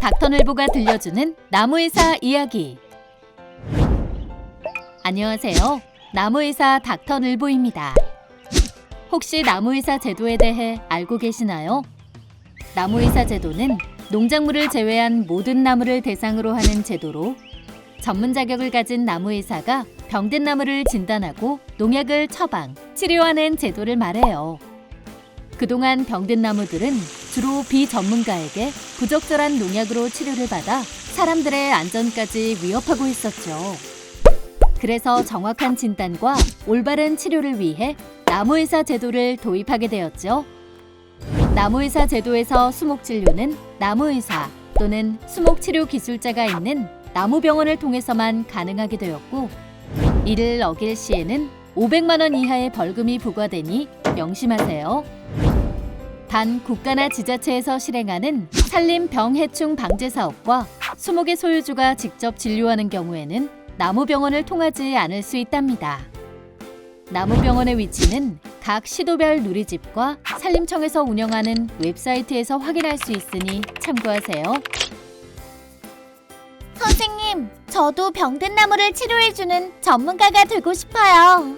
닥터늘보가 들려주는 나무의사 이야기. 안녕하세요. 나무의사 닥터늘보입니다. 혹시 나무의사 제도에 대해 알고 계시나요? 나무의사 제도는 농작물을 제외한 모든 나무를 대상으로 하는 제도로 전문 자격을 가진 나무의사가 병든 나무를 진단하고 농약을 처방, 치료하는 제도를 말해요. 그동안 병든 나무들은 주로 비전문가에게 부적절한 농약으로 치료를 받아 사람들의 안전까지 위협하고 있었죠. 그래서 정확한 진단과 올바른 치료를 위해 나무의사 제도를 도입하게 되었죠. 나무의사 제도에서 수목진료는 나무의사 또는 수목치료 기술자가 있는 나무병원을 통해서만 가능하게 되었고 이를 어길 시에는 500만 원 이하의 벌금이 부과되니 명심하세요. 단 국가나 지자체에서 실행하는 산림 병해충 방제 사업과 수목의 소유주가 직접 진료하는 경우에는 나무병원을 통하지 않을 수 있답니다. 나무병원의 위치는 각 시도별 누리집과 산림청에서 운영하는 웹사이트에서 확인할 수 있으니 참고하세요. 선생님, 저도 병든 나무를 치료해주는 전문가가 되고 싶어요.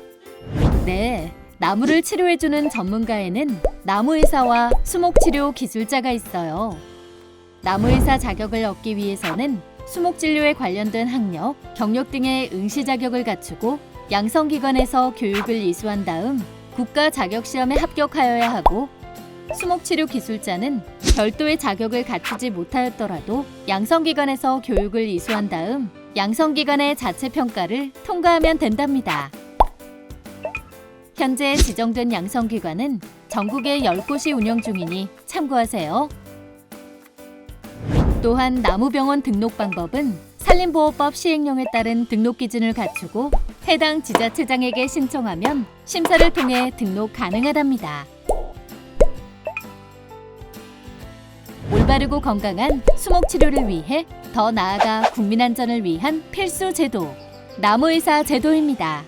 네, 나무를 치료해주는 전문가에는 나무의사와 수목치료 기술자가 있어요. 나무의사 자격을 얻기 위해서는 수목진료에 관련된 학력, 경력 등의 응시 자격을 갖추고 양성기관에서 교육을 이수한 다음 국가 자격시험에 합격하여야 하고 수목치료 기술자는 별도의 자격을 갖추지 못하였더라도 양성기관에서 교육을 이수한 다음 양성기관의 자체 평가를 통과하면 된답니다. 현재 지정된 양성기관은 전국에 10곳이 운영 중이니 참고하세요. 또한 나무병원 등록 방법은 산림보호법 시행령에 따른 등록 기준을 갖추고 해당 지자체장에게 신청하면 심사를 통해 등록 가능하답니다. 올바르고 건강한 수목 치료를 위해 더 나아가 국민 안전을 위한 필수 제도 나무의사 제도입니다.